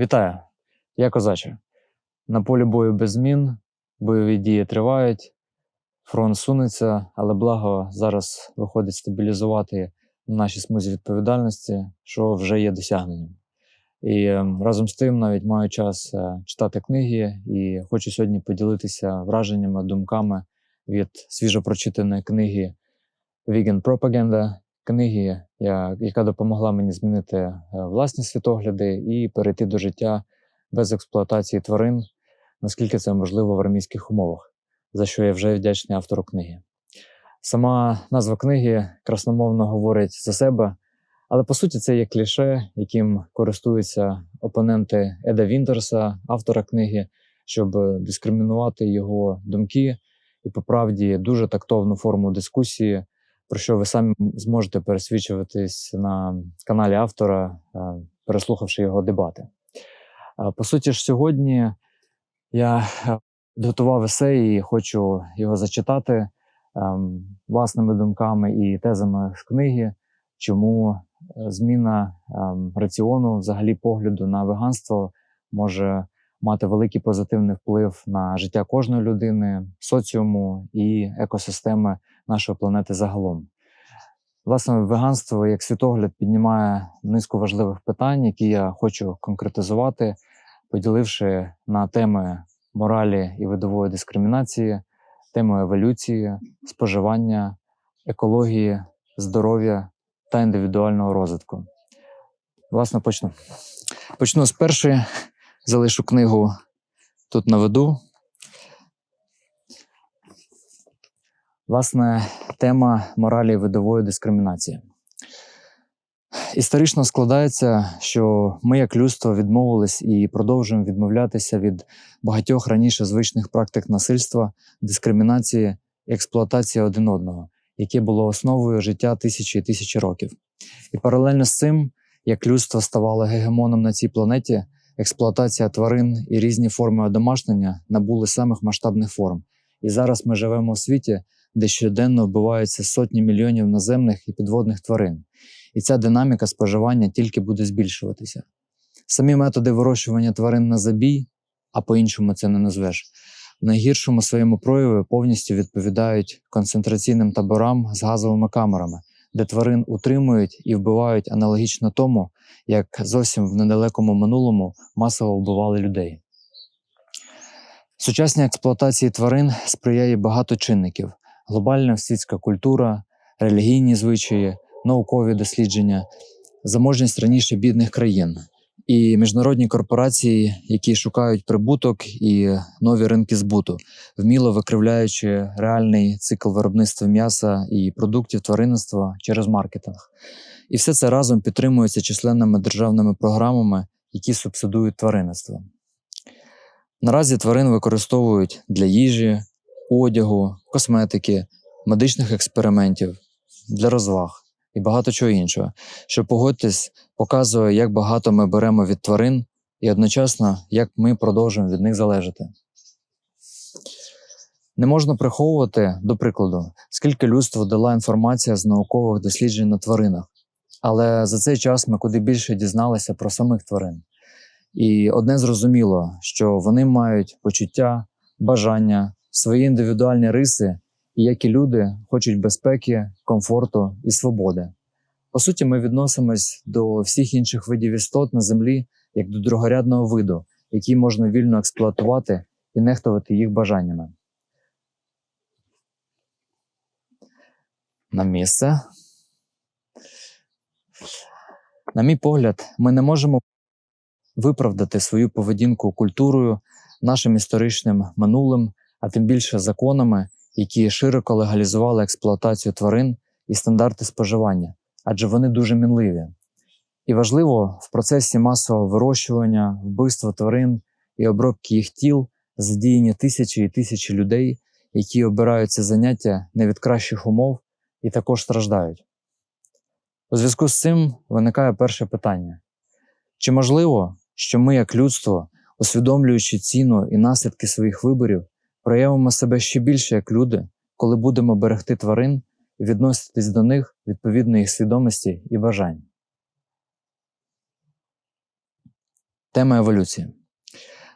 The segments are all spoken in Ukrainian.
Вітаю! Я Козаче. На полі бою без змін, бойові дії тривають, фронт сунеться, але благо зараз виходить стабілізувати наші смузі відповідальності, що вже є досягненням. І е, разом з тим навіть маю час е, читати книги і хочу сьогодні поділитися враженнями, думками від свіжо прочитаної книги Vegan Propaganda, книги, яка допомогла мені змінити е, власні світогляди і перейти до життя без експлуатації тварин, наскільки це можливо в армійських умовах, за що я вже вдячний автору книги. Сама назва книги красномовно говорить за себе, але по суті це є кліше, яким користуються опоненти Еда Вінтерса, автора книги, щоб дискримінувати його думки і по правді дуже тактовну форму дискусії, про що ви самі зможете пересвідчуватись на каналі автора, е, переслухавши його дебати. По суті ж, сьогодні я е, підготував есей і хочу його зачитати ем, власними думками і тезами з книги, чому е, зміна ем, раціону, взагалі погляду на веганство може мати великий позитивний вплив на життя кожної людини, соціуму і екосистеми нашої планети загалом. Власне, веганство як світогляд піднімає низку важливих питань, які я хочу конкретизувати, поділивши на теми моралі і видової дискримінації, тему еволюції, споживання, екології, здоров'я та індивідуального розвитку. Власне, почну. Почну з першої, залишу книгу тут наведу. Власне, тема моралі видової дискримінації. Історично складається, що ми, як людство, відмовились і продовжуємо відмовлятися від багатьох раніше звичних практик насильства, дискримінації експлуатації один одного, яке було основою життя тисячі і тисячі років. І паралельно з цим, як людство ставало гегемоном на цій планеті, експлуатація тварин і різні форми одомашнення набули самих масштабних форм. І зараз ми живемо у світі, де щоденно вбиваються сотні мільйонів наземних і підводних тварин. І ця динаміка споживання тільки буде збільшуватися. Самі методи вирощування тварин на забій, а по-іншому це не назвеш, в найгіршому своєму прояві повністю відповідають концентраційним таборам з газовими камерами, де тварин утримують і вбивають аналогічно тому, як зовсім в недалекому минулому масово вбивали людей. Сучасній експлуатації тварин сприяє багато чинників: глобальна світська культура, релігійні звичаї, наукові дослідження, заможність раніше бідних країн і міжнародні корпорації, які шукають прибуток і нові ринки збуту, вміло викривляючи реальний цикл виробництва м'яса і продуктів тваринництва через маркетинг. І все це разом підтримується численними державними програмами, які субсидують тваринництво. Наразі тварин використовують для їжі, одягу, косметики, медичних експериментів, для розваг і багато чого іншого, що погодьтесь, показує, як багато ми беремо від тварин і одночасно, як ми продовжуємо від них залежати. Не можна приховувати, до прикладу, скільки людству дала інформація з наукових досліджень на тваринах, але за цей час ми куди більше дізналися про самих тварин. І одне зрозуміло, що вони мають почуття, бажання, свої індивідуальні риси, і як і люди хочуть безпеки, комфорту і свободи. По суті, ми відносимось до всіх інших видів істот на землі як до другорядного виду, який можна вільно експлуатувати і нехтувати їх бажаннями. На місце. На мій погляд, ми не можемо виправдати свою поведінку культурою, нашим історичним минулим, а тим більше законами, які широко легалізували експлуатацію тварин і стандарти споживання, адже вони дуже мінливі. І важливо в процесі масового вирощування, вбивства тварин і обробки їх тіл задіяні тисячі і тисячі людей, які обирають це заняття не від кращих умов і також страждають. У зв'язку з цим виникає перше питання: чи можливо, що ми, як людство, усвідомлюючи ціну і наслідки своїх виборів, проявимо себе ще більше як люди, коли будемо берегти тварин і відноситись до них відповідно їх свідомості і бажань? Тема еволюції.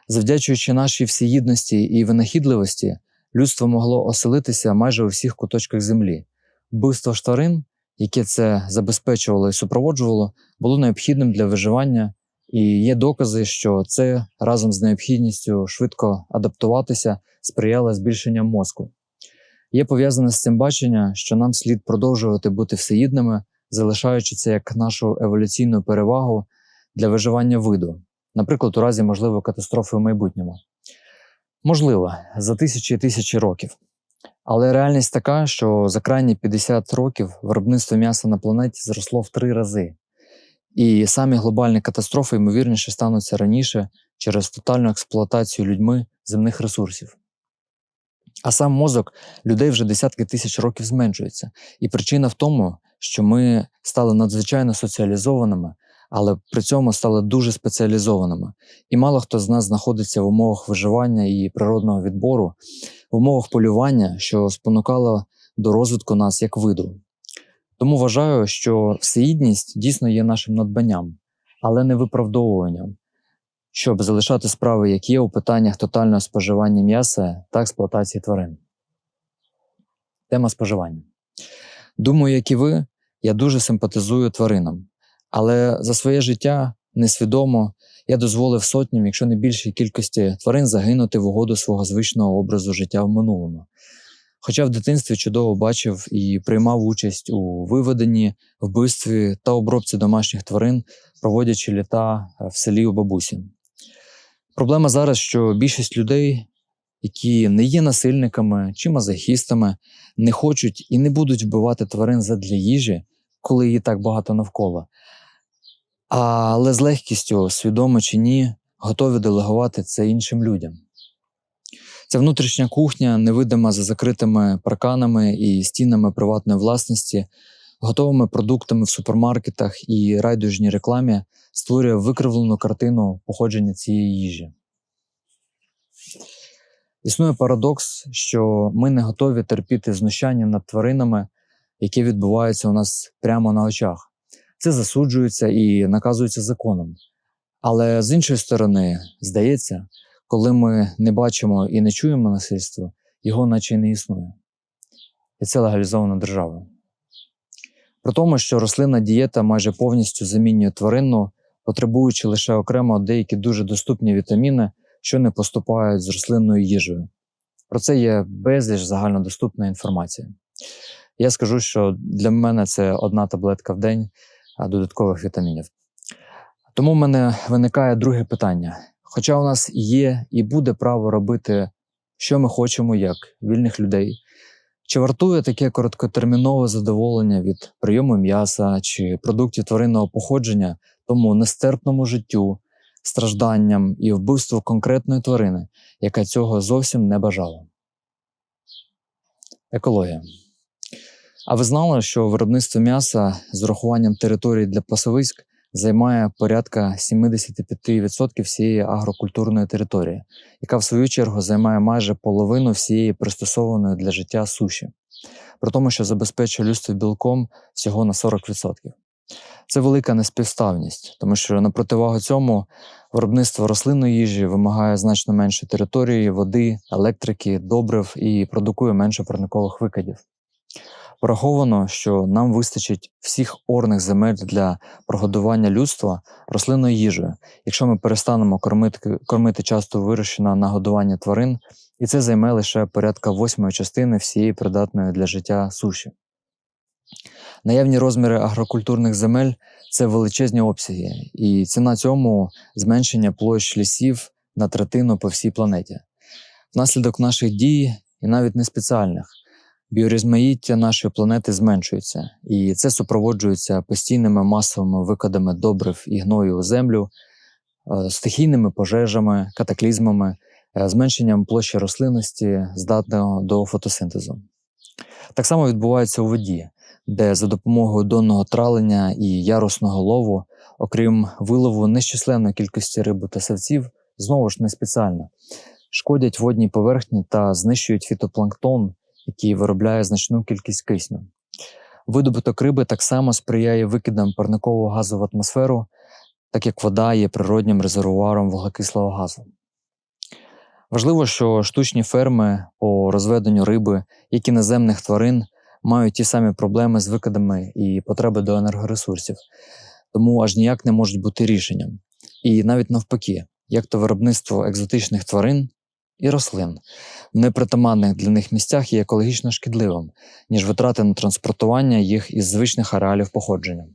Завдячуючи нашій всеїдності і винахідливості, людство могло оселитися майже у всіх куточках землі. Вбивство ж тварин, яке це забезпечувало і супроводжувало, було необхідним для виживання, і є докази, що це разом з необхідністю швидко адаптуватися сприяло збільшенням мозку. Є пов'язане з цим бачення, що нам слід продовжувати бути всеїдними, залишаючи це як нашу еволюційну перевагу для виживання виду, наприклад, у разі можливої катастрофи в майбутньому. Можливо, за тисячі і тисячі років. Але реальність така, що за крайні 50 років виробництво м'яса на планеті зросло в три рази. І самі глобальні катастрофи, ймовірніше, стануться раніше через тотальну експлуатацію людьми земних ресурсів. А сам мозок людей вже десятки тисяч років зменшується. І причина в тому, що ми стали надзвичайно соціалізованими, але при цьому стали дуже спеціалізованими. І мало хто з нас знаходиться в умовах виживання і природного відбору, в умовах полювання, що спонукало до розвитку нас як виду. Тому вважаю, що всеїдність дійсно є нашим надбанням, але не виправдовуванням, щоб залишати справи, як є у питаннях тотального споживання м'яса та експлуатації тварин. Тема споживання. Думаю, як і ви, я дуже симпатизую тваринам, але за своє життя несвідомо я дозволив сотням, якщо не більшій кількості тварин загинути в угоду свого звичного образу життя в минулому. Хоча в дитинстві чудово бачив і приймав участь у виведенні, вбивстві та обробці домашніх тварин, проводячи літа в селі у бабусі. Проблема зараз, що більшість людей, які не є насильниками чи мазохістами, не хочуть і не будуть вбивати тварин задля їжі, коли її так багато навколо. Але з легкістю, свідомо чи ні, готові делегувати це іншим людям. Ця внутрішня кухня, невидима за закритими парканами і стінами приватної власності, готовими продуктами в супермаркетах і райдужній рекламі створює викривлену картину походження цієї їжі. Існує парадокс, що ми не готові терпіти знущання над тваринами, які відбуваються у нас прямо на очах. Це засуджується і наказується законом. Але з іншої сторони, здається, коли ми не бачимо і не чуємо насильства, його наче й не існує. І це легалізовано державою. При тому, що рослинна дієта майже повністю замінює тваринну, потребуючи лише окремо деякі дуже доступні вітаміни, що не поступають з рослинною їжею. Про це є безліч загальнодоступна інформація. Я скажу, що для мене це одна таблетка в день додаткових вітамінів. Тому в мене виникає друге питання. Хоча у нас є і буде право робити, що ми хочемо, як вільних людей, чи вартує таке короткотермінове задоволення від прийому м'яса чи продуктів тваринного походження тому нестерпному життю, стражданням і вбивству конкретної тварини, яка цього зовсім не бажала? Екологія. А ви знали, що виробництво м'яса з урахуванням території для пасовиськ займає порядка 75% всієї агрокультурної території, яка в свою чергу займає майже половину всієї пристосованої для життя суші, при тому, що забезпечує людство білком всього на 40%. Це велика неспівставність, тому що на противагу цьому виробництво рослинної їжі вимагає значно менше території, води, електрики, добрив і продукує менше парникових викидів. Враховано, що нам вистачить всіх орних земель для прогодування людства рослинною їжею, якщо ми перестанемо кормити кормити часто на годування тварин, і це займе лише порядка восьмої частини всієї придатної для життя суші. Наявні розміри агрокультурних земель це величезні обсяги, і ціна цьому зменшення площ лісів на третину по всій планеті. Внаслідок наших дій і навіть не спеціальних біорізмаїття нашої планети зменшується, і це супроводжується постійними масовими викидами добрив і гною у землю, е, стихійними пожежами, катаклізмами, е, зменшенням площі рослинності, здатного до фотосинтезу. Так само відбувається у воді, де за допомогою донного тралення і ярусного лову, окрім вилову нещисленної кількості риби та савців, знову ж не спеціально, шкодять водній поверхні та знищують фітопланктон, який виробляє значну кількість кисню. Видобуток риби так само сприяє викидам парникового газу в атмосферу так як вода є природнім резервуаром вуглекислого газу. Важливо, що штучні ферми по розведенню риби, як і наземних тварин, мають ті самі проблеми з викидами і потреби до енергоресурсів, тому аж ніяк не можуть бути рішенням. І навіть навпаки, як то виробництво екзотичних тварин і рослин в непритаманних для них місцях є екологічно шкідливим, ніж витрати на транспортування їх із звичних ареалів походження.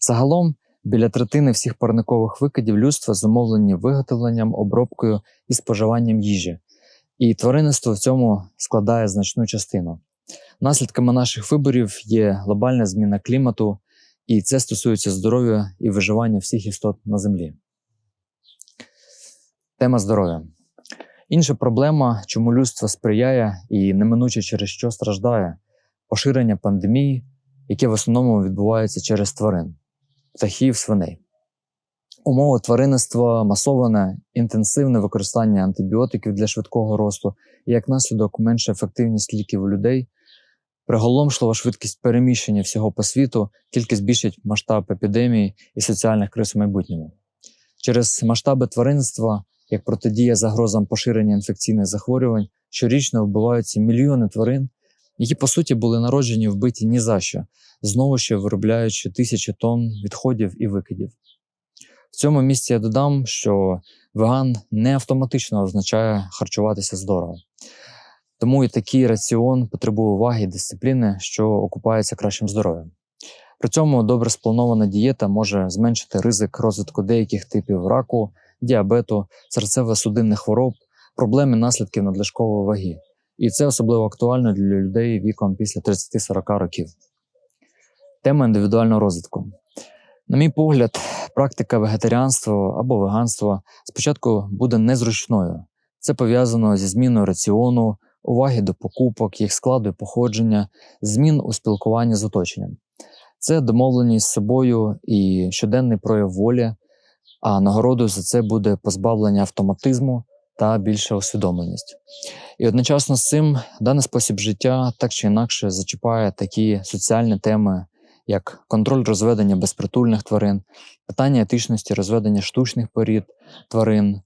Загалом, біля третини всіх парникових викидів людства зумовлені виготовленням, обробкою і споживанням їжі, і тваринництво в цьому складає значну частину. Наслідками наших виборів є глобальна зміна клімату, і це стосується здоров'я і виживання всіх істот на землі. Тема здоров'я. Інша проблема, чому людство сприяє і неминуче через що страждає поширення пандемії, яке в основному відбувається через тварин, птахів, свиней. Умови тваринництва масоване, інтенсивне використання антибіотиків для швидкого росту і як наслідок менша ефективність ліків у людей, приголомшлива швидкість переміщення всього по світу тільки збільшить масштаб епідемії і соціальних криз у майбутньому. Через масштаби тваринництва як протидія загрозам поширення інфекційних захворювань, щорічно вбиваються мільйони тварин, які по суті були народжені вбиті ні за що, знову ще виробляючи тисячі тонн відходів і викидів. В цьому місці я додам, що веган не автоматично означає харчуватися здорово. Тому і такий раціон потребує уваги і дисципліни, що окупається кращим здоров'ям. При цьому добре спланована дієта може зменшити ризик розвитку деяких типів раку, діабету, серцево-судинних хвороб, проблеми наслідків надлишкової ваги. І це особливо актуально для людей віком після 30-40 років. Тема індивідуального розвитку. На мій погляд, практика вегетаріанства або веганства спочатку буде незручною. Це пов'язано зі зміною раціону, уваги до покупок, їх складу і походження, змін у спілкуванні з оточенням. Це домовленість з собою і щоденний прояв волі, а нагородою за це буде позбавлення автоматизму та більша усвідомленість. І одночасно з цим даний спосіб життя так чи інакше зачіпає такі соціальні теми, як контроль розведення безпритульних тварин, питання етичності розведення штучних порід тварин,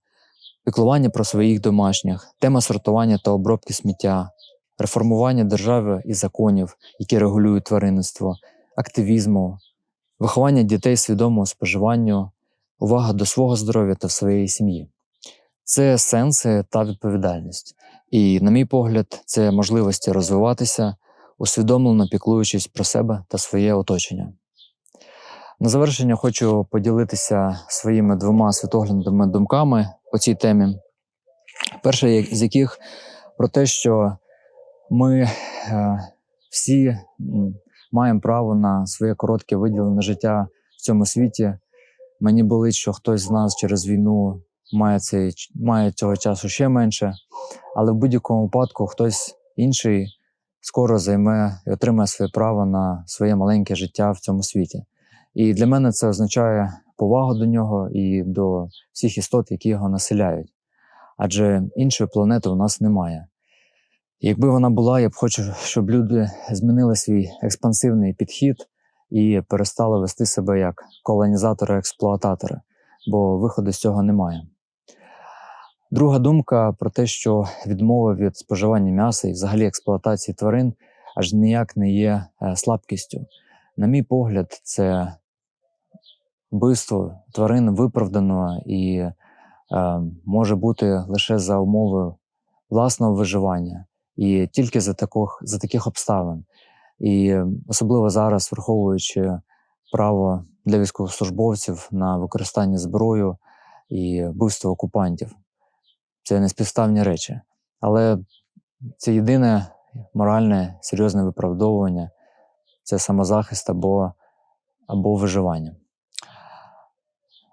піклування про своїх домашніх, тема сортування та обробки сміття, реформування держави і законів, які регулюють тваринництво, активізму, виховання дітей свідомого споживанню, увага до свого здоров'я та своєї сім'ї. Це сенси та відповідальність. І, на мій погляд, це можливості розвиватися, усвідомлено піклуючись про себе та своє оточення. На завершення хочу поділитися своїми двома світоглядними думками по цій темі. Перша з яких про те, що ми е, всі маємо право на своє коротке виділене життя в цьому світі. Мені болить, що хтось з нас через війну має цей, має цього часу ще менше, але в будь-якому випадку хтось інший скоро займе і отримає своє право на своє маленьке життя в цьому світі. І для мене це означає повагу до нього і до всіх істот, які його населяють. Адже іншої планети у нас немає. Якби вона була, я б хочу, щоб люди змінили свій експансивний підхід і перестали вести себе як колонізатори-експлуататори, бо виходу з цього немає. Друга думка про те, що відмова від споживання м'яса і взагалі експлуатації тварин аж ніяк не є е, слабкістю. На мій погляд, це вбивство тварин виправдано і е, може бути лише за умови власного виживання і тільки за таких, за таких обставин. І особливо зараз, враховуючи право для військовослужбовців на використання зброю і вбивство окупантів. Це неспівставні речі. Але це єдине моральне серйозне виправдовування це самозахист або, або виживання.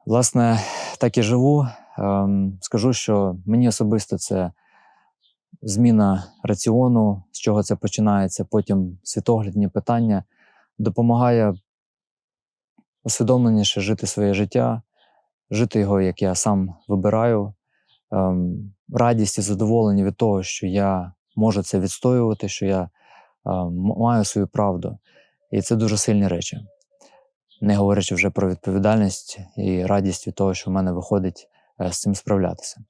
Власне, так і живу. Ем, скажу, що мені особисто це зміна раціону, з чого це починається, потім світоглядні питання, допомагає усвідомленіше жити своє життя, жити його, як я сам вибираю, ем, радість і задоволення від того, що я можу це відстоювати, що я ем, маю свою правду. І це дуже сильні речі. не говорячи вже про відповідальність і радість від того, що в мене виходить е, з цим справлятися.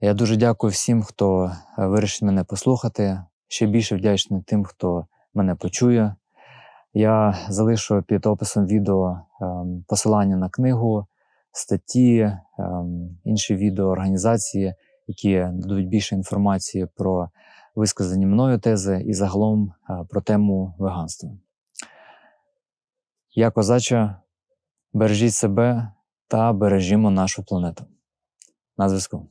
Я дуже дякую всім, хто е, вирішив мене послухати. Ще більше вдячний тим, хто мене почує. Я залишу під описом відео ем, посилання на книгу, статті, ем, інші відео організації, які дадуть більше інформації про висказані мною тези і загалом е, про тему веганства. Я козача, бережіть себе та бережімо нашу планету. На зв'язку.